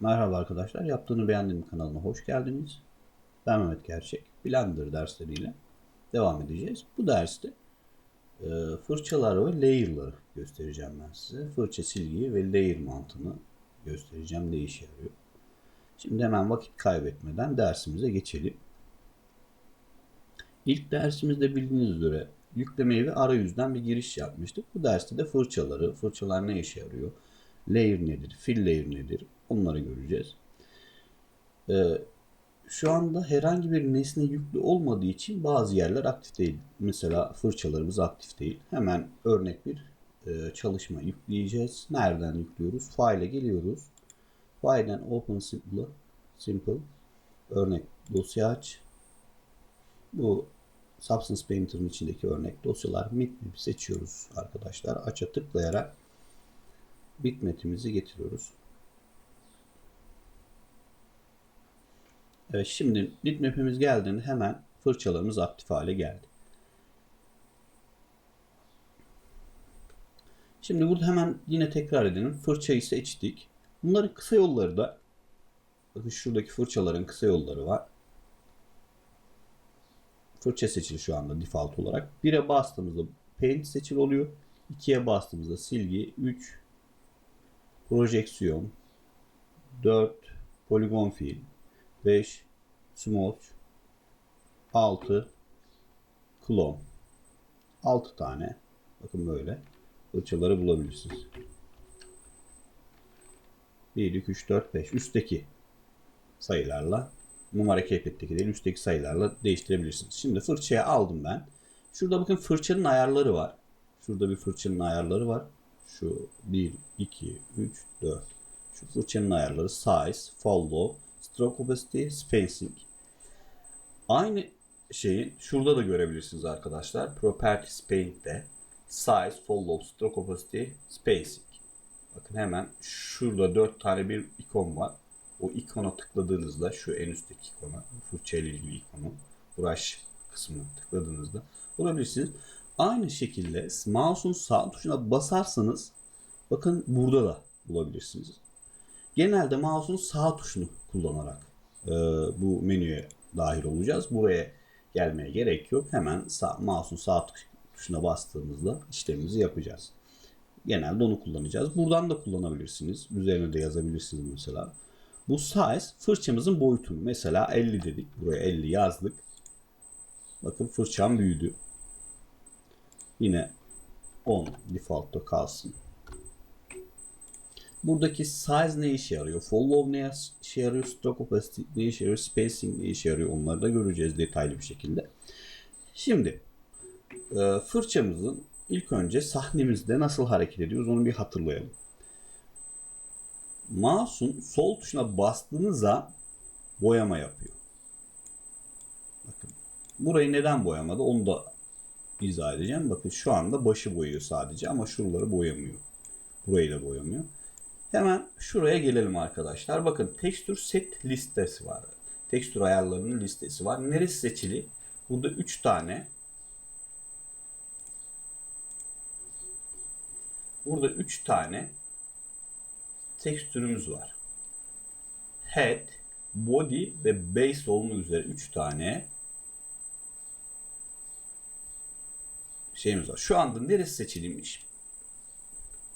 Merhaba arkadaşlar. Yaptığını beğendiğim kanalıma hoş geldiniz. Ben Mehmet Gerçek. Blender dersleriyle devam edeceğiz. Bu derste e, fırçalar ve layer'ları göstereceğim ben size. Fırça silgiyi ve layer mantığını göstereceğim. Ne işe yarıyor. Şimdi hemen vakit kaybetmeden dersimize geçelim. İlk dersimizde bildiğiniz üzere yüklemeyi ve arayüzden bir giriş yapmıştık. Bu derste de fırçaları, fırçalar ne işe yarıyor, layer nedir, fill layer nedir onları göreceğiz. Ee, şu anda herhangi bir nesne yüklü olmadığı için bazı yerler aktif değil. Mesela fırçalarımız aktif değil. Hemen örnek bir e, çalışma yükleyeceğiz. Nereden yüklüyoruz? File'e geliyoruz. File'den Open Simple, Simple örnek dosya aç. Bu Substance Painter'ın içindeki örnek dosyalar bitmap seçiyoruz arkadaşlar. Aç'a tıklayarak bitmap'imizi getiriyoruz. Evet şimdi bitmap'imiz geldiğinde hemen fırçalarımız aktif hale geldi. Şimdi burada hemen yine tekrar edelim. Fırçayı seçtik. Bunların kısa yolları da bakın şuradaki fırçaların kısa yolları var. Fırça seçili şu anda default olarak. 1'e bastığımızda paint seçili oluyor. 2'ye bastığımızda silgi, 3 projeksiyon, 4 poligon fill, 5 smooth, 6 clone. 6 tane bakın böyle fırçaları bulabilirsiniz. 1, 2, 3, 4, 5 üstteki sayılarla numara keypetteki değil üstteki sayılarla değiştirebilirsiniz. Şimdi fırçaya aldım ben. Şurada bakın fırçanın ayarları var. Şurada bir fırçanın ayarları var. Şu 1, 2, 3, 4. Şu fırçanın ayarları size, follow, stroke opacity, spacing. Aynı şeyi şurada da görebilirsiniz arkadaşlar. Properties Paint'te size, follow, stroke opacity, spacing. Bakın hemen şurada 4 tane bir ikon var. O ikona tıkladığınızda şu en üstteki ikona, fırça ile ilgili ikonu, brush kısmına tıkladığınızda bulabilirsiniz. Aynı şekilde mouse'un sağ tuşuna basarsanız bakın burada da bulabilirsiniz. Genelde mouse'un sağ tuşunu kullanarak e, bu menüye dahil olacağız. Buraya gelmeye gerek yok. Hemen sağ, mouse'un sağ tuşuna bastığımızda işlemimizi yapacağız. Genelde onu kullanacağız. Buradan da kullanabilirsiniz. Üzerine de yazabilirsiniz mesela. Bu size fırçamızın boyutunu. Mesela 50 dedik. Buraya 50 yazdık. Bakın fırçam büyüdü. Yine 10 default'ta kalsın. Buradaki size ne işe yarıyor? Follow ne işe yarıyor? Stroke opacity ne işe yarıyor? Spacing ne işe yarıyor? Onları da göreceğiz detaylı bir şekilde. Şimdi e, fırçamızın ilk önce sahnemizde nasıl hareket ediyoruz onu bir hatırlayalım. Mouse'un sol tuşuna bastığınızda boyama yapıyor. Bakın. Burayı neden boyamadı onu da izah edeceğim. Bakın şu anda başı boyuyor sadece ama şuraları boyamıyor. Burayı da boyamıyor. Hemen şuraya gelelim arkadaşlar. Bakın tekstür set listesi var. Tekstür ayarlarının listesi var. Neresi seçili? Burada 3 tane Burada 3 tane tekstürümüz var. Head, body ve base olmak üzere 3 tane şeyimiz var. Şu anda neresi seçilmiş?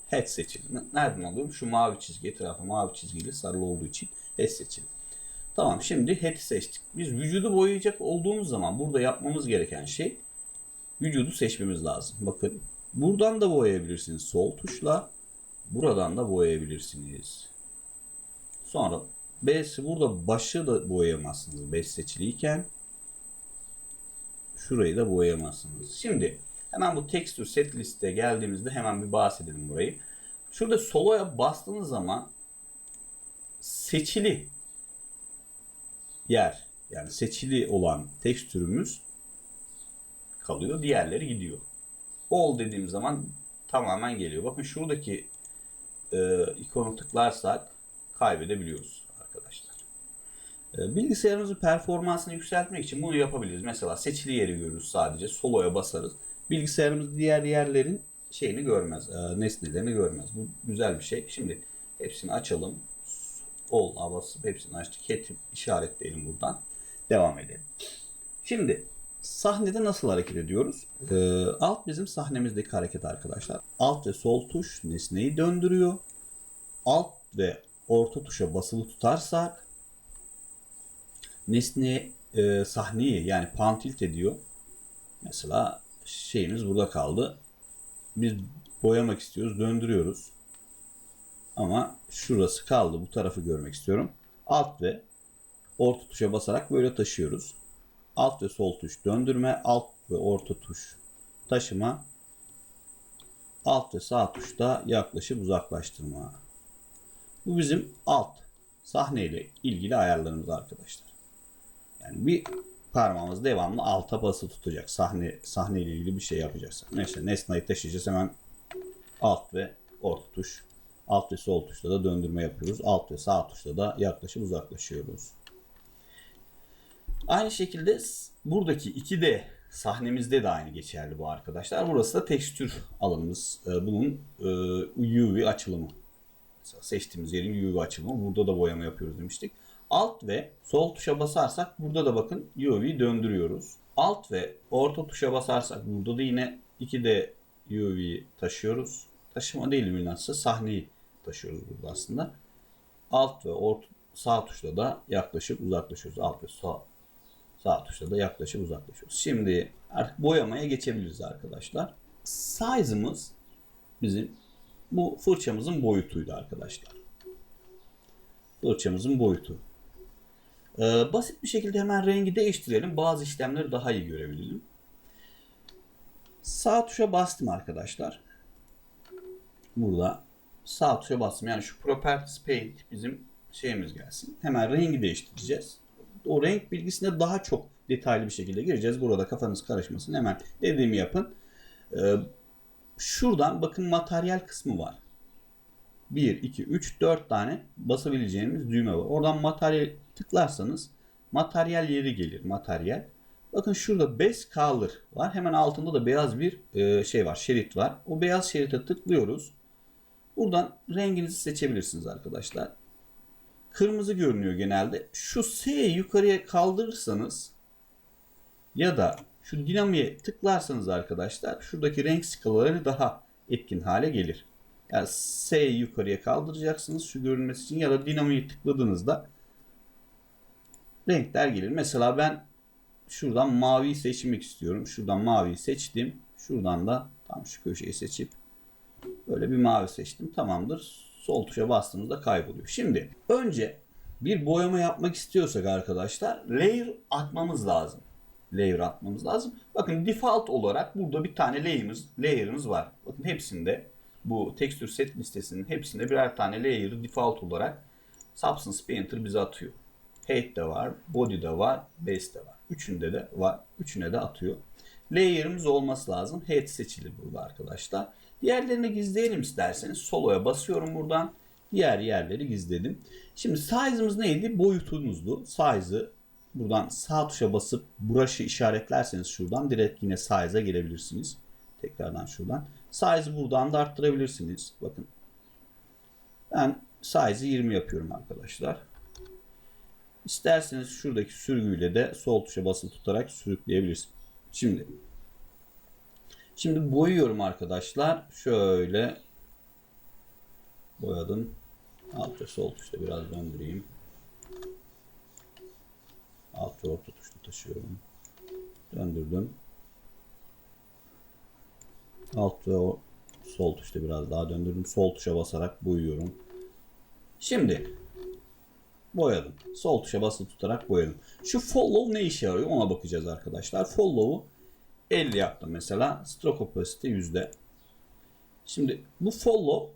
Head seçili. Nereden alıyorum? Şu mavi çizgi etrafı mavi çizgiyle sarılı olduğu için head seçili. Tamam şimdi head'i seçtik. Biz vücudu boyayacak olduğumuz zaman burada yapmamız gereken şey vücudu seçmemiz lazım. Bakın buradan da boyayabilirsiniz sol tuşla. Buradan da boyayabilirsiniz. Sonra B'si burada başı da boyayamazsınız. B seçiliyken şurayı da boyayamazsınız. Şimdi hemen bu texture set liste geldiğimizde hemen bir bahsedelim burayı. Şurada solo'ya bastığınız zaman seçili yer yani seçili olan tekstürümüz kalıyor. Diğerleri gidiyor. All dediğim zaman tamamen geliyor. Bakın şuradaki e, ikonu tıklarsak kaybedebiliyoruz arkadaşlar. E, bilgisayarımızın performansını yükseltmek için bunu yapabiliriz. Mesela seçili yeri görürüz sadece. Solo'ya basarız. Bilgisayarımız diğer yerlerin şeyini görmez. E, nesnelerini görmez. Bu güzel bir şey. Şimdi hepsini açalım. All basıp hepsini açtık. Head'i işaretleyelim buradan. Devam edelim. Şimdi sahnede nasıl hareket ediyoruz? Ee, alt bizim sahnemizdeki hareket arkadaşlar. Alt ve sol tuş nesneyi döndürüyor. Alt ve orta tuşa basılı tutarsak nesne e, sahneyi yani pan tilt ediyor. Mesela şeyimiz burada kaldı. Biz boyamak istiyoruz, döndürüyoruz. Ama şurası kaldı. Bu tarafı görmek istiyorum. Alt ve orta tuşa basarak böyle taşıyoruz. Alt ve sol tuş döndürme, alt ve orta tuş taşıma, alt ve sağ tuşta yaklaşıp uzaklaştırma. Bu bizim alt sahneyle ilgili ayarlarımız arkadaşlar. Yani bir parmağımız devamlı alta bası tutacak. Sahne sahneyle ilgili bir şey yapacaksak. Mesela nesneyi taşıyacağız hemen alt ve orta tuş. Alt ve sol tuşla da döndürme yapıyoruz. Alt ve sağ tuşla da yaklaşıp uzaklaşıyoruz. Aynı şekilde buradaki 2D sahnemizde de aynı geçerli bu arkadaşlar. Burası da tekstür alanımız. Ee, Bunun e, UV açılımı. Seçtiğimiz yerin UV açılımı. Burada da boyama yapıyoruz demiştik. Alt ve sol tuşa basarsak burada da bakın UV döndürüyoruz. Alt ve orta tuşa basarsak burada da yine 2D UV taşıyoruz. Taşıma değil bilhassa sahneyi taşıyoruz burada aslında. Alt ve orta sağ tuşla da yaklaşıp uzaklaşıyoruz. Alt ve sağ sağ tuşla da yaklaşıp uzaklaşıyoruz. Şimdi artık boyamaya geçebiliriz arkadaşlar. Size'ımız bizim bu fırçamızın boyutuydu arkadaşlar. Fırçamızın boyutu. Ee, basit bir şekilde hemen rengi değiştirelim. Bazı işlemleri daha iyi görebilelim. Sağ tuşa bastım arkadaşlar. Burada sağ tuşa bastım. Yani şu Properties Paint bizim şeyimiz gelsin. Hemen rengi değiştireceğiz. O renk bilgisine daha çok detaylı bir şekilde gireceğiz. Burada kafanız karışmasın. Hemen dediğimi yapın. Ee, şuradan bakın materyal kısmı var. 1, 2, 3, 4 tane basabileceğimiz düğme var. Oradan materyal tıklarsanız materyal yeri gelir. Materyal. Bakın şurada base color var. Hemen altında da beyaz bir e, şey var. Şerit var. O beyaz şerite tıklıyoruz. Buradan renginizi seçebilirsiniz arkadaşlar. Kırmızı görünüyor genelde. Şu S'yi yukarıya kaldırırsanız ya da şu dinamiğe tıklarsanız arkadaşlar şuradaki renk skalaları daha etkin hale gelir. Yani S'yi yukarıya kaldıracaksınız şu görünmesi için ya da dinamiği tıkladığınızda renkler gelir. Mesela ben şuradan mavi seçmek istiyorum. Şuradan mavi seçtim. Şuradan da tam şu köşeyi seçip böyle bir mavi seçtim. Tamamdır. Sol tuşa bastığımızda kayboluyor. Şimdi önce bir boyama yapmak istiyorsak arkadaşlar layer atmamız lazım. Layer atmamız lazım. Bakın default olarak burada bir tane layer'ımız, layer'ımız var. Bakın hepsinde bu texture set listesinin hepsinde birer tane layer'ı default olarak Substance Painter bize atıyor. Head de var, body de var, base de var. Üçünde de var. Üçüne de atıyor. Layer'ımız olması lazım. Head seçilir burada arkadaşlar. Diğerlerini gizleyelim isterseniz. Solo'ya basıyorum buradan. Diğer yerleri gizledim. Şimdi size'ımız neydi? Boyutumuzdu. Size'ı buradan sağ tuşa basıp brush'ı işaretlerseniz şuradan direkt yine size'a gelebilirsiniz. Tekrardan şuradan. Size'ı buradan da arttırabilirsiniz. Bakın. Ben size'ı 20 yapıyorum arkadaşlar. İsterseniz şuradaki sürgüyle de sol tuşa basılı tutarak sürükleyebilirsiniz. Şimdi Şimdi boyuyorum arkadaşlar. Şöyle boyadım. Alt ve sol tuşla biraz döndüreyim. Alt ve orta tuşla taşıyorum. Döndürdüm. Alt ve sol tuşla biraz daha döndürdüm. Sol tuşa basarak boyuyorum. Şimdi boyadım. Sol tuşa basılı tutarak boyadım. Şu follow ne işe yarıyor ona bakacağız arkadaşlar. Follow'u 50 yaptım mesela. Stroke opacity yüzde. Şimdi bu follow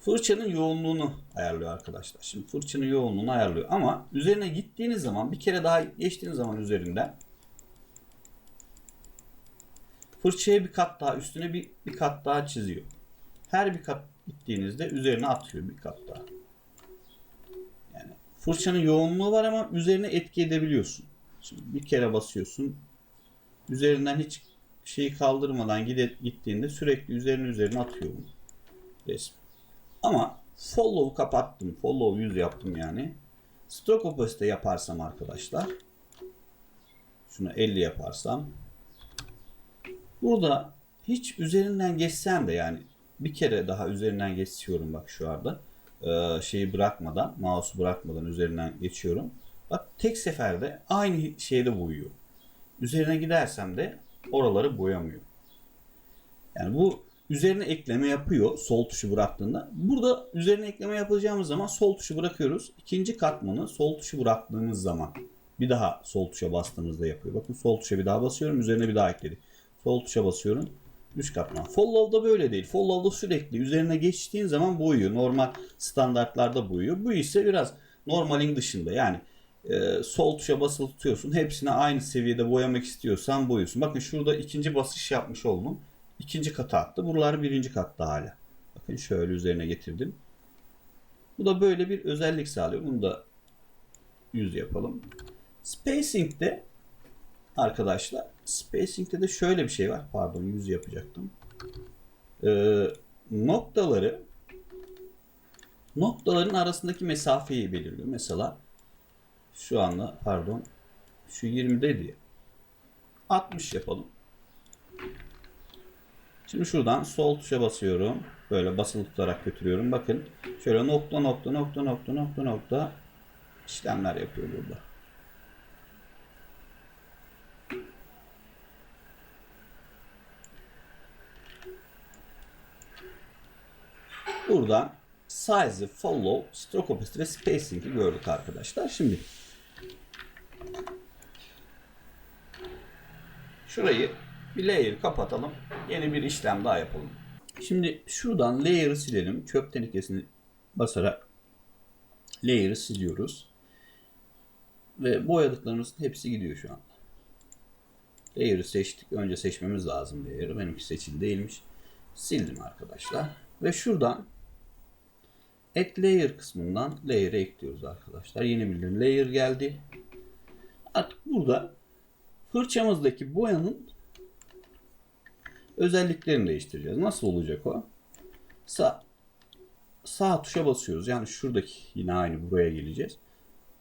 fırçanın yoğunluğunu ayarlıyor arkadaşlar. Şimdi fırçanın yoğunluğunu ayarlıyor ama üzerine gittiğiniz zaman bir kere daha geçtiğiniz zaman üzerinden fırçaya bir kat daha üstüne bir, bir kat daha çiziyor. Her bir kat gittiğinizde üzerine atıyor bir kat daha. Fırçanın yoğunluğu var ama üzerine etki edebiliyorsun. Şimdi bir kere basıyorsun üzerinden hiç şeyi kaldırmadan gide, gittiğinde sürekli üzerine üzerine atıyor resmi. Ama Follow'u kapattım. Follow 100 yaptım yani. Stroke opacity yaparsam arkadaşlar. Şunu 50 yaparsam. Burada hiç üzerinden geçsem de yani bir kere daha üzerinden geçiyorum bak şu anda. Ee, şeyi bırakmadan, mouse'u bırakmadan üzerinden geçiyorum. Bak tek seferde aynı şeyde boyuyor. Üzerine gidersem de oraları boyamıyor. Yani bu üzerine ekleme yapıyor sol tuşu bıraktığında. Burada üzerine ekleme yapacağımız zaman sol tuşu bırakıyoruz. İkinci katmanı sol tuşu bıraktığımız zaman bir daha sol tuşa bastığımızda yapıyor. Bakın sol tuşa bir daha basıyorum. Üzerine bir daha ekledi. Sol tuşa basıyorum. Üst katman. Follow'da böyle değil. Follow'da sürekli üzerine geçtiğin zaman boyuyor. Normal standartlarda boyuyor. Bu ise biraz normalin dışında. Yani e, sol tuşa basılı tutuyorsun. Hepsine aynı seviyede boyamak istiyorsan boyuyorsun. Bakın şurada ikinci basış yapmış oldum. İkinci kata attı. Buralar birinci katta hala. Bakın şöyle üzerine getirdim. Bu da böyle bir özellik sağlıyor. Bunu da 100 yapalım. Spacing'de arkadaşlar Spacing'de de şöyle bir şey var. Pardon 100 yapacaktım. Ee, noktaları noktaların arasındaki mesafeyi belirliyor. Mesela şu anda pardon şu 20 dedi. 60 yapalım. Şimdi şuradan sol tuşa basıyorum. Böyle basılı tutarak götürüyorum. Bakın şöyle nokta nokta nokta nokta nokta nokta işlemler yapıyor burada. Buradan size, follow, stroke opacity ve spacing'i gördük arkadaşlar. Şimdi şurayı bir layer kapatalım. Yeni bir işlem daha yapalım. Şimdi şuradan layer'ı silelim. Çöp tenekesini basarak layer'ı siliyoruz. Ve boyadıklarımızın hepsi gidiyor şu anda. Layer'ı seçtik. Önce seçmemiz lazım layer'ı. Benimki seçili değilmiş. Sildim arkadaşlar. Ve şuradan Add Layer kısmından layer'e ekliyoruz arkadaşlar. Yeni bir layer geldi. Artık burada fırçamızdaki boyanın özelliklerini değiştireceğiz. Nasıl olacak o? Sağ, sağ tuşa basıyoruz. Yani şuradaki yine aynı buraya geleceğiz.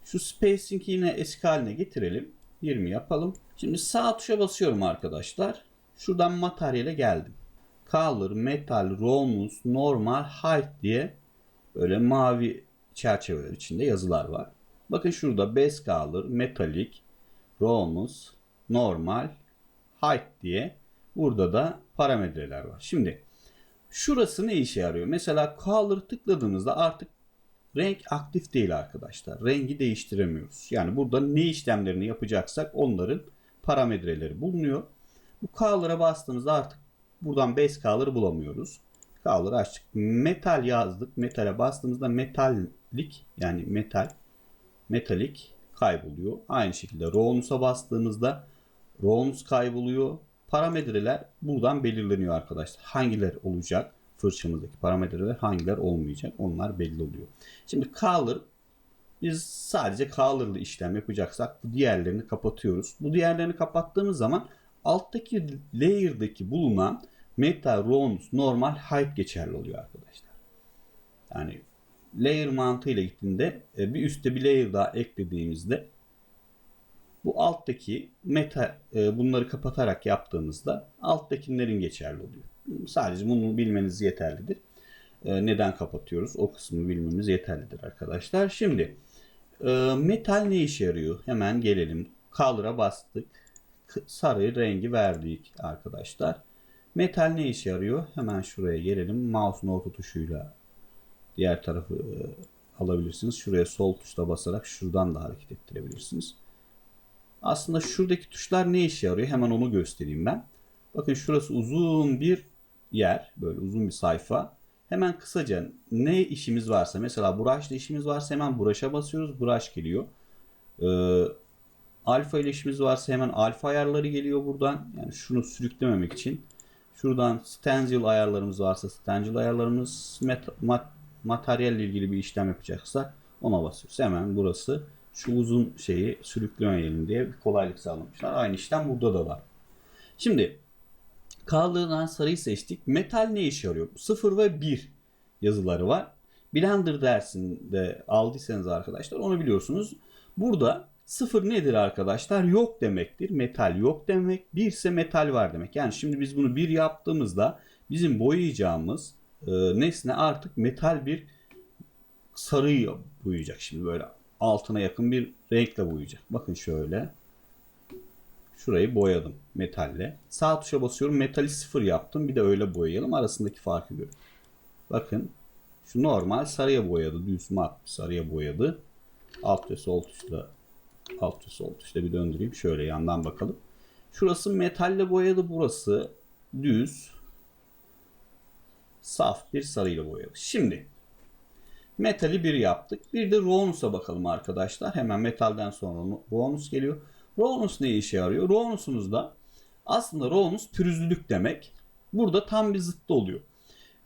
Şu spacing'i yine eski haline getirelim. 20 yapalım. Şimdi sağ tuşa basıyorum arkadaşlar. Şuradan materyale geldim. Color, Metal, Roundness, Normal, Height diye böyle mavi çerçeveler içinde yazılar var. Bakın şurada Base Color, Metallic, Roundness, Normal, Height diye burada da parametreler var. Şimdi şurası ne işe yarıyor? Mesela Color tıkladığımızda artık renk aktif değil arkadaşlar. Rengi değiştiremiyoruz. Yani burada ne işlemlerini yapacaksak onların parametreleri bulunuyor. Bu Color'a bastığımızda artık buradan Base Color bulamıyoruz. Color açtık. Metal yazdık. Metale bastığımızda metallik yani metal metalik kayboluyor. Aynı şekilde Rownus'a bastığımızda Rownus kayboluyor. Parametreler buradan belirleniyor arkadaşlar. Hangiler olacak? Fırçamızdaki parametreler hangiler olmayacak? Onlar belli oluyor. Şimdi color biz sadece color'lı işlem yapacaksak bu diğerlerini kapatıyoruz. Bu diğerlerini kapattığımız zaman alttaki layer'daki bulunan metal, roundness, normal, height geçerli oluyor arkadaşlar. Yani layer mantığıyla gittiğinde e, bir üstte bir layer daha eklediğimizde bu alttaki meta e, bunları kapatarak yaptığımızda alttakilerin geçerli oluyor. Sadece bunu bilmeniz yeterlidir. E, neden kapatıyoruz? O kısmı bilmemiz yeterlidir arkadaşlar. Şimdi metal ne işe yarıyor? Hemen gelelim. Color'a bastık. Sarı rengi verdik arkadaşlar. Metal ne işe yarıyor? Hemen şuraya gelelim. Mouse'un orta tuşuyla diğer tarafı e, alabilirsiniz. Şuraya sol tuşla basarak şuradan da hareket ettirebilirsiniz. Aslında şuradaki tuşlar ne işe yarıyor? Hemen onu göstereyim ben. Bakın şurası uzun bir yer. Böyle uzun bir sayfa. Hemen kısaca ne işimiz varsa mesela brush'la işimiz varsa hemen brush'a basıyoruz. Brush geliyor. Ee, alfa ile işimiz varsa hemen alfa ayarları geliyor buradan. Yani şunu sürüklememek için Şuradan stencil ayarlarımız varsa stencil ayarlarımız mat, materyalle ilgili bir işlem yapacaksa ona basıyoruz. Hemen burası şu uzun şeyi sürüklemeyelim diye bir kolaylık sağlamışlar. Aynı işlem burada da var. Şimdi kaldığından sarıyı seçtik. Metal ne işe yarıyor? 0 ve 1 yazıları var. Blender dersinde aldıysanız arkadaşlar onu biliyorsunuz. Burada sıfır nedir arkadaşlar? Yok demektir. Metal yok demek. Bir ise metal var demek. Yani şimdi biz bunu bir yaptığımızda bizim boyayacağımız e, nesne artık metal bir sarıyı boyayacak. Şimdi böyle altına yakın bir renkle boyayacak. Bakın şöyle. Şurayı boyadım metalle. Sağ tuşa basıyorum. Metali sıfır yaptım. Bir de öyle boyayalım. Arasındaki farkı görün. Bakın şu normal sarıya boyadı. Düz mat sarıya boyadı. Alt ve sol tuşla alt ve sol tuşla bir döndüreyim. Şöyle yandan bakalım. Şurası metalle boyadı. Burası düz saf bir sarıyla boyadı. Şimdi metali bir yaptık. Bir de Ronus'a bakalım arkadaşlar. Hemen metalden sonra Ronus geliyor. Ronus ne işe yarıyor? Ronus'umuzda aslında Ronus pürüzlülük demek. Burada tam bir zıttı oluyor.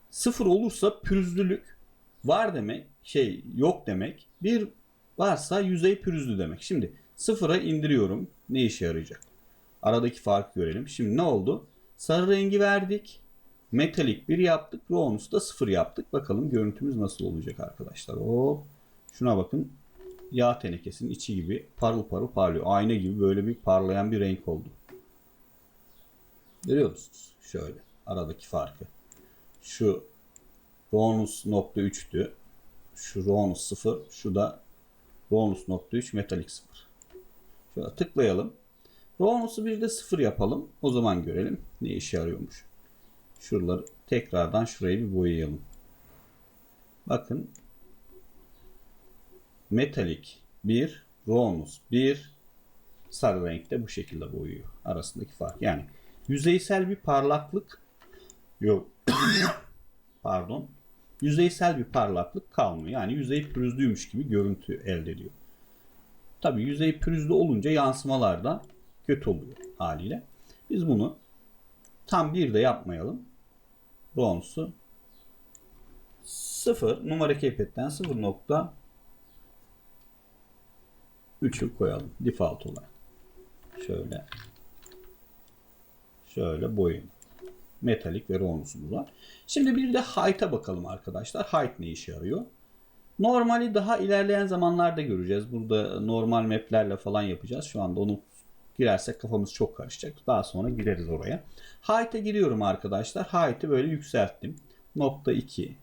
Sıfır olursa pürüzlülük var demek, şey yok demek. Bir varsa yüzey pürüzlü demek. Şimdi sıfıra indiriyorum. Ne işe yarayacak? Aradaki farkı görelim. Şimdi ne oldu? Sarı rengi verdik. Metalik bir yaptık. Ronus da sıfır yaptık. Bakalım görüntümüz nasıl olacak arkadaşlar. Hop. Şuna bakın. Yağ tenekesinin içi gibi parıl parıl parlıyor. Ayna gibi böyle bir parlayan bir renk oldu. Görüyor musunuz? Şöyle aradaki farkı. Şu Ronus nokta 3'tü. Şu Ronus 0. Şu da Ronus nokta 3 metalik 0. Şöyle tıklayalım. Ronus'u bir de 0 yapalım. O zaman görelim ne işe yarıyormuş. Şuraları tekrardan şurayı bir boyayalım. Bakın metalik 1, Ronus 1 sarı renkte bu şekilde boyuyor. Arasındaki fark. Yani yüzeysel bir parlaklık yok. Pardon. Yüzeysel bir parlaklık kalmıyor. Yani yüzey pürüzlüymüş gibi görüntü elde ediyor. Tabi yüzey pürüzlü olunca yansımalar da kötü oluyor haliyle. Biz bunu tam bir de yapmayalım. Ronus'u 0 numara keypad'den 0.3'ü koyalım default olarak. Şöyle şöyle boyayalım. Metalik ve Ronus'umuz var. Şimdi bir de height'a bakalım arkadaşlar. Height ne işe yarıyor? Normali daha ilerleyen zamanlarda göreceğiz. Burada normal map'lerle falan yapacağız. Şu anda onu girersek kafamız çok karışacak. Daha sonra gireriz oraya. Height'e giriyorum arkadaşlar. Height'i böyle yükselttim. Nokta 2.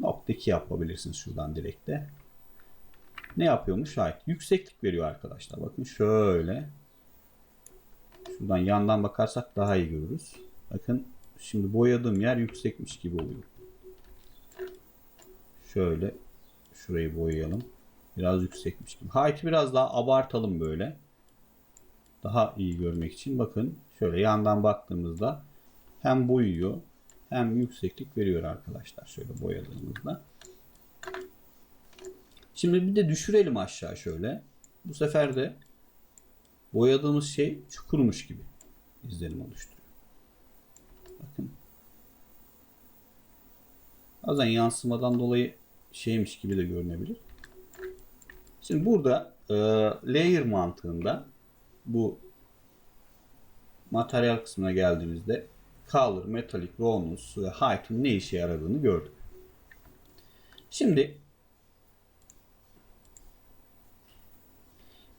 Nokta 2 yapabilirsiniz şuradan direkt de. Ne yapıyormuş height? Yükseklik veriyor arkadaşlar. Bakın şöyle. Şuradan yandan bakarsak daha iyi görürüz. Bakın şimdi boyadığım yer yüksekmiş gibi oluyor. Şöyle şurayı boyayalım. Biraz yüksekmiş gibi. Height'i biraz daha abartalım böyle. Daha iyi görmek için bakın şöyle yandan baktığımızda hem boyuyor hem yükseklik veriyor arkadaşlar şöyle boyadığımızda. Şimdi bir de düşürelim aşağı şöyle. Bu sefer de boyadığımız şey çukurmuş gibi izlenim oluşturuyor. Bakın. Bazen yansımadan dolayı şeymiş gibi de görünebilir. Şimdi burada e, layer mantığında bu materyal kısmına geldiğimizde color, metallic, roughness ve height'ın ne işe yaradığını gördük. Şimdi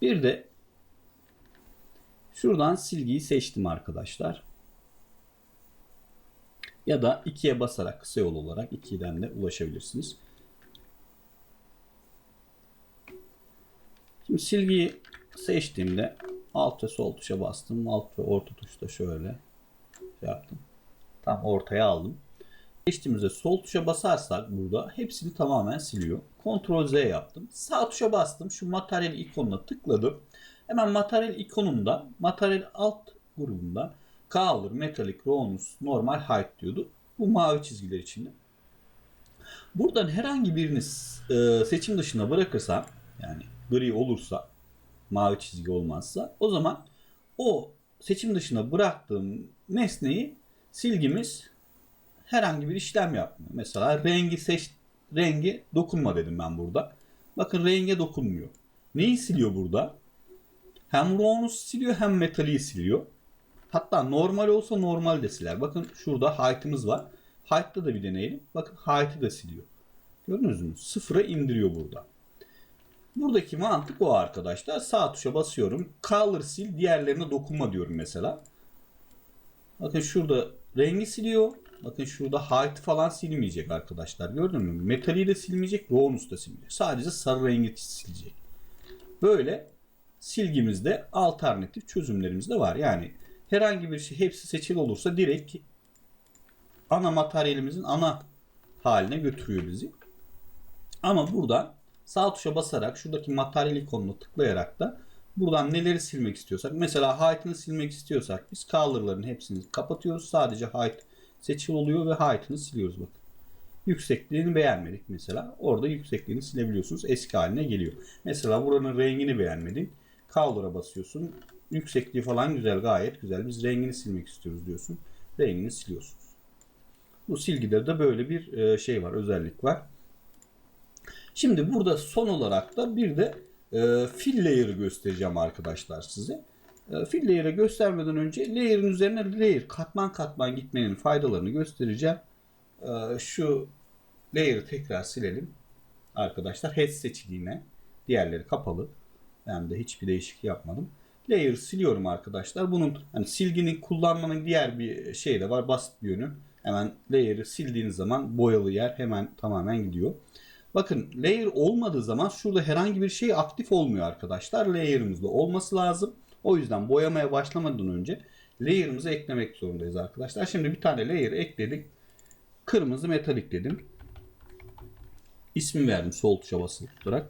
bir de şuradan silgiyi seçtim arkadaşlar. Ya da ikiye basarak kısa yol olarak 2'den de ulaşabilirsiniz. Şimdi silgiyi seçtiğimde alt ve sol tuşa bastım. Alt ve orta tuşta şöyle şey yaptım. Tam ortaya aldım. Seçtiğimizde sol tuşa basarsak burada hepsini tamamen siliyor. Ctrl Z yaptım. Sağ tuşa bastım. Şu materyal ikonuna tıkladım. Hemen materyal ikonunda materyal alt grubunda Color, Metallic, Roughness, Normal, Height diyordu. Bu mavi çizgiler içinde. Buradan herhangi birini e, seçim dışına bırakırsam yani gri olursa mavi çizgi olmazsa o zaman o seçim dışına bıraktığım nesneyi silgimiz herhangi bir işlem yapmıyor. Mesela rengi seç rengi dokunma dedim ben burada. Bakın renge dokunmuyor. Neyi siliyor burada? Hem Roughness siliyor hem metali siliyor. Hatta normal olsa normal de siler. Bakın şurada height'ımız var. Height'ta da bir deneyelim. Bakın height'ı da siliyor. Gördünüz mü? Sıfıra indiriyor burada. Buradaki mantık o arkadaşlar. Sağ tuşa basıyorum. Color sil diğerlerine dokunma diyorum mesela. Bakın şurada rengi siliyor. Bakın şurada height falan silmeyecek arkadaşlar. Gördün mü? Metali de silmeyecek. Rownus da silmeyecek. Sadece sarı rengi silecek. Böyle silgimizde alternatif çözümlerimiz de var. Yani herhangi bir şey hepsi seçili olursa direkt ana materyalimizin ana haline götürüyor bizi. Ama buradan sağ tuşa basarak şuradaki materyal ikonuna tıklayarak da buradan neleri silmek istiyorsak mesela height'ını silmek istiyorsak biz color'ların hepsini kapatıyoruz. Sadece height seçili oluyor ve height'ını siliyoruz bakın. Yüksekliğini beğenmedik mesela. Orada yüksekliğini silebiliyorsunuz. Eski haline geliyor. Mesela buranın rengini beğenmedin. Color'a basıyorsun. Yüksekliği falan güzel gayet güzel. Biz rengini silmek istiyoruz diyorsun. Rengini siliyorsunuz. Bu silgide de böyle bir e, şey var, özellik var. Şimdi burada son olarak da bir de e, fill layer'ı göstereceğim arkadaşlar size. E, fill layer'ı göstermeden önce layer'ın üzerine layer katman katman gitmenin faydalarını göstereceğim. E, şu layer'ı tekrar silelim. Arkadaşlar head seçiliğine. Diğerleri kapalı. Ben de hiçbir değişiklik yapmadım. Layer siliyorum arkadaşlar. Bunun hani silginin kullanmanın diğer bir şey de var. Basit bir yönü. Hemen layer'ı sildiğiniz zaman boyalı yer hemen tamamen gidiyor. Bakın layer olmadığı zaman şurada herhangi bir şey aktif olmuyor arkadaşlar. Layer'ımızda olması lazım. O yüzden boyamaya başlamadan önce layer'ımızı eklemek zorundayız arkadaşlar. Şimdi bir tane layer ekledik. Kırmızı metalik dedim. İsmi verdim sol tuşa basılı tutarak.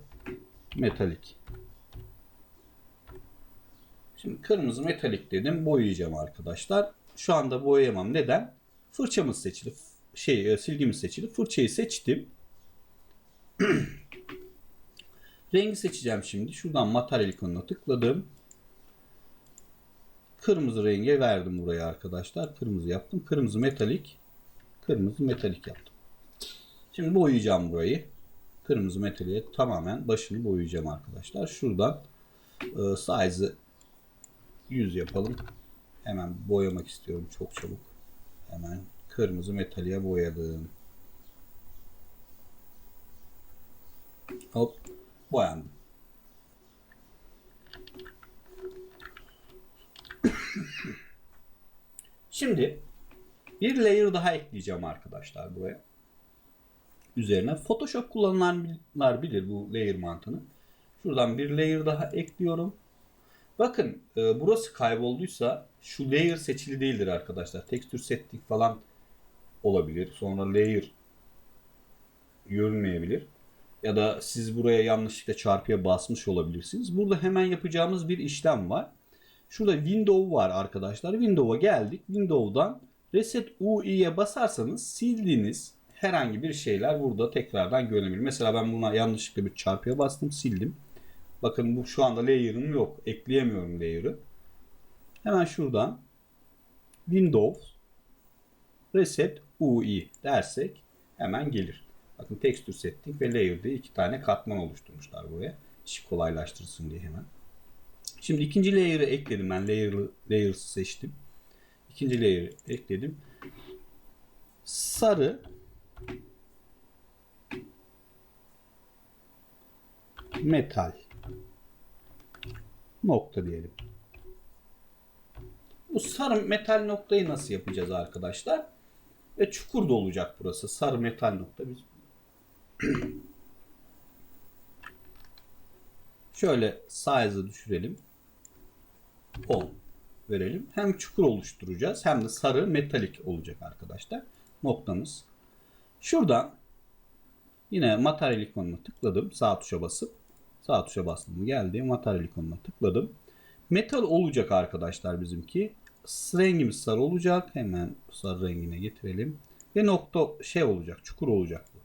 Metalik. Şimdi kırmızı metalik dedim. Boyayacağım arkadaşlar. Şu anda boyayamam. Neden? Fırçamız seçili. Şey, e, silgimiz seçili. Fırçayı seçtim. Rengi seçeceğim şimdi. Şuradan materyal ikonuna tıkladım. Kırmızı renge verdim buraya arkadaşlar. Kırmızı yaptım. Kırmızı metalik. Kırmızı metalik yaptım. Şimdi boyayacağım burayı. Kırmızı metaliğe tamamen başını boyayacağım arkadaşlar. Şuradan e, size'ı 100 yapalım. Hemen boyamak istiyorum çok çabuk. Hemen kırmızı metaliğe boyadım. Hop boyandım. Şimdi bir layer daha ekleyeceğim arkadaşlar buraya. Üzerine Photoshop kullananlar bilir bu layer mantığını. Şuradan bir layer daha ekliyorum. Bakın e, burası kaybolduysa şu layer seçili değildir arkadaşlar. Texture setting falan olabilir. Sonra layer görünmeyebilir. Ya da siz buraya yanlışlıkla çarpıya basmış olabilirsiniz. Burada hemen yapacağımız bir işlem var. Şurada window var arkadaşlar. Window'a geldik. Window'dan reset UI'ye basarsanız sildiğiniz herhangi bir şeyler burada tekrardan görünebilir. Mesela ben buna yanlışlıkla bir çarpıya bastım sildim. Bakın bu şu anda layer'ım yok. Ekleyemiyorum layer'ı. Hemen şuradan Windows Reset UI dersek hemen gelir. Bakın Texture Setting ve Layer iki tane katman oluşturmuşlar buraya. İşi kolaylaştırsın diye hemen. Şimdi ikinci layer'ı ekledim. Ben layer'ı layer'sı seçtim. İkinci layer'ı ekledim. Sarı metal nokta diyelim. Bu sarı metal noktayı nasıl yapacağız arkadaşlar? Ve çukur da olacak burası. Sarı metal nokta. Biz Şöyle size'ı düşürelim. 10 verelim. Hem çukur oluşturacağız hem de sarı metalik olacak arkadaşlar. Noktamız. Şuradan yine materyal ikonuna tıkladım. Sağ tuşa basıp sağ tuşa bastım geldi. Materyal ikonuna tıkladım. Metal olacak arkadaşlar bizimki. Rengimiz sarı olacak. Hemen sarı rengine getirelim. Ve nokta şey olacak. Çukur olacak bu.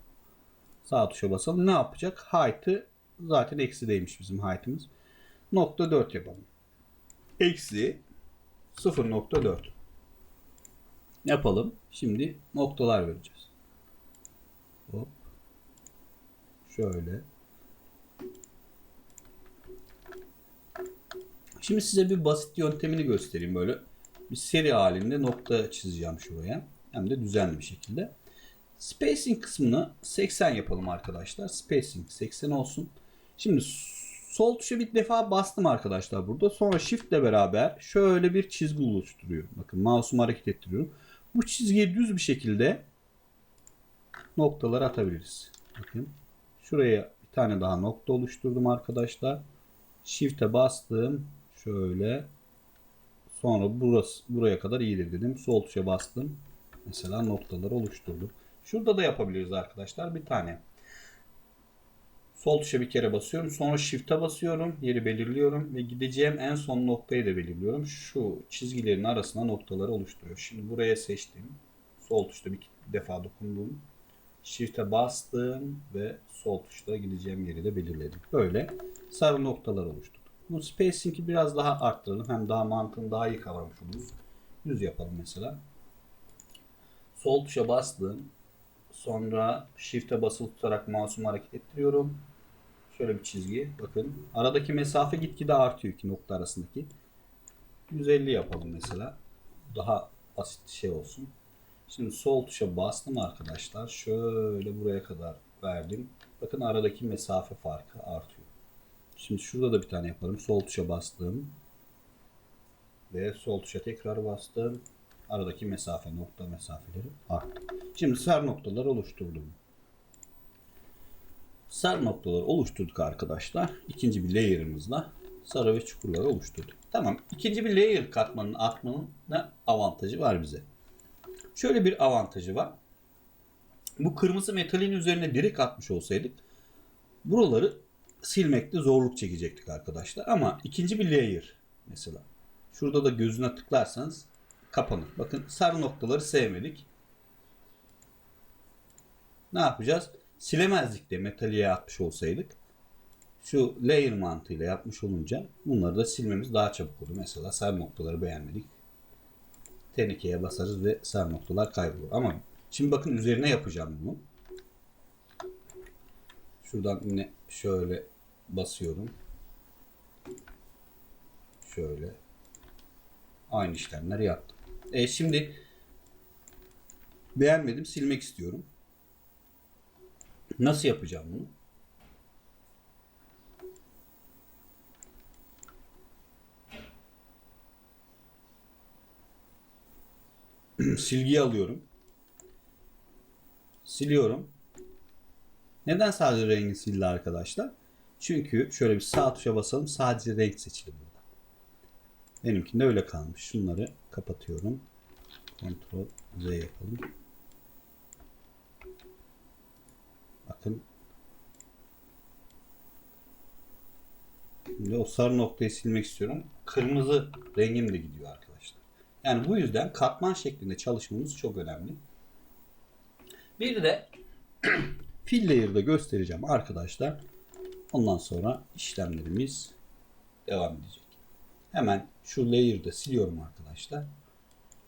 Sağ tuşa basalım. Ne yapacak? Height'ı zaten eksideymiş bizim height'ımız. Nokta 4 yapalım. Eksi 0.4 yapalım. Şimdi noktalar vereceğiz. Hop. Şöyle. Şimdi size bir basit yöntemini göstereyim böyle. Bir seri halinde nokta çizeceğim şuraya. Hem de düzenli bir şekilde. Spacing kısmını 80 yapalım arkadaşlar. Spacing 80 olsun. Şimdi sol tuşa bir defa bastım arkadaşlar burada. Sonra shift ile beraber şöyle bir çizgi oluşturuyorum. Bakın mouse'umu hareket ettiriyorum. Bu çizgiye düz bir şekilde noktalar atabiliriz. Bakın şuraya bir tane daha nokta oluşturdum arkadaşlar. Shift'e bastım. Şöyle. Sonra burası buraya kadar iyidir dedim. Sol tuşa bastım. Mesela noktalar oluşturdum. Şurada da yapabiliriz arkadaşlar. Bir tane. Sol tuşa bir kere basıyorum. Sonra shift'e basıyorum. Yeri belirliyorum ve gideceğim en son noktayı da belirliyorum. Şu çizgilerin arasına noktaları oluşturuyor. Şimdi buraya seçtim. Sol tuşta bir defa dokundum. Shift'e bastım ve sol tuşla gideceğim yeri de belirledim. Böyle sarı noktalar oluşturduk. Bu spacing'i biraz daha arttıralım. Hem daha mantığını daha iyi kavramış oluruz. Düz yapalım mesela. Sol tuşa bastım. Sonra Shift'e basılı tutarak mouse'umu hareket ettiriyorum. Şöyle bir çizgi. Bakın. Aradaki mesafe gitgide artıyor iki nokta arasındaki. 150 yapalım mesela. Daha basit şey olsun. Şimdi sol tuşa bastım arkadaşlar. Şöyle buraya kadar verdim. Bakın aradaki mesafe farkı artıyor. Şimdi şurada da bir tane yapalım. Sol tuşa bastım. Ve sol tuşa tekrar bastım. Aradaki mesafe, nokta mesafeleri arttı. Şimdi sar noktalar oluşturdum. Sar noktaları oluşturduk arkadaşlar. İkinci bir layer'ımızla sarı ve çukurları oluşturduk. Tamam. İkinci bir layer katmanın atmanın ne avantajı var bize? Şöyle bir avantajı var. Bu kırmızı metalin üzerine direkt atmış olsaydık buraları silmekte zorluk çekecektik arkadaşlar. Ama ikinci bir layer mesela. Şurada da gözüne tıklarsanız kapanır. Bakın sarı noktaları sevmedik. Ne yapacağız? Silemezdik de metaliye atmış olsaydık. Şu layer mantığıyla yapmış olunca bunları da silmemiz daha çabuk olur. Mesela sarı noktaları beğenmedik. Tenekeye basarız ve sarı noktalar kaybolur. Ama şimdi bakın üzerine yapacağım bunu. Şuradan yine şöyle basıyorum. Şöyle. Aynı işlemleri yaptım. E şimdi beğenmedim silmek istiyorum. Nasıl yapacağım bunu? Silgiyi alıyorum. Siliyorum. Neden sadece rengi sildi arkadaşlar? Çünkü şöyle bir sağ tuşa basalım sadece renk seçili burada. Benimkinde öyle kalmış. Şunları kapatıyorum. Ctrl Z yapalım. Bakın. Şimdi o sarı noktayı silmek istiyorum. Kırmızı rengim de gidiyor arkadaşlar. Yani bu yüzden katman şeklinde çalışmamız çok önemli. Bir de fill layer'da göstereceğim arkadaşlar. Ondan sonra işlemlerimiz devam edecek. Hemen şu layer'da siliyorum arkadaşlar.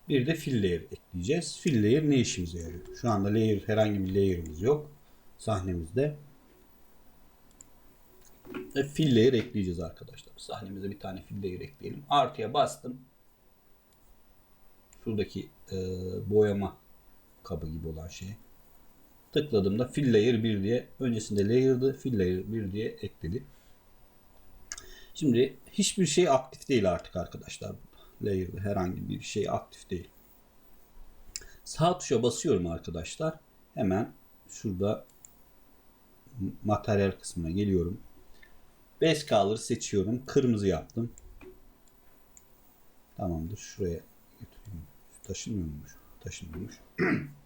Bir de fill layer ekleyeceğiz. Fill layer ne işimize yarıyor? Şu anda layer herhangi bir layer'ımız yok sahnemizde. Ve fill layer ekleyeceğiz arkadaşlar. Sahnemize bir tane fill layer ekleyelim. Artıya bastım. Şuradaki e, boyama kabı gibi olan şey. Tıkladığımda fill layer 1 diye öncesinde layer'dı. Fill layer 1 diye ekledi. Şimdi hiçbir şey aktif değil artık arkadaşlar. Layer'da herhangi bir şey aktif değil. Sağ tuşa basıyorum arkadaşlar. Hemen şurada materyal kısmına geliyorum. Base color seçiyorum. Kırmızı yaptım. Tamamdır. Şuraya götüreyim. Taşınmıyormuş. Taşınmıyormuş.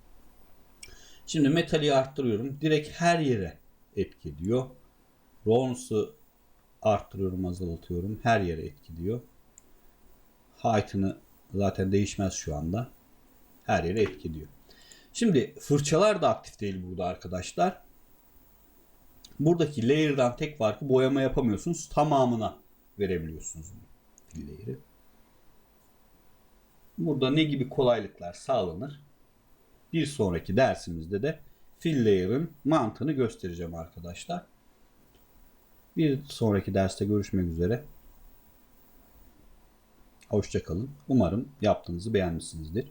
Şimdi metali arttırıyorum. Direkt her yere etki ediyor. Rounds'u arttırıyorum, azaltıyorum. Her yere etki ediyor. Height'ını zaten değişmez şu anda. Her yere etki ediyor. Şimdi fırçalar da aktif değil burada arkadaşlar. Buradaki layer'dan tek farkı boyama yapamıyorsunuz. Tamamına verebiliyorsunuz bu layer'ı. Burada ne gibi kolaylıklar sağlanır? Bir sonraki dersimizde de fill layer'ın mantığını göstereceğim arkadaşlar. Bir sonraki derste görüşmek üzere. Hoşçakalın. Umarım yaptığınızı beğenmişsinizdir.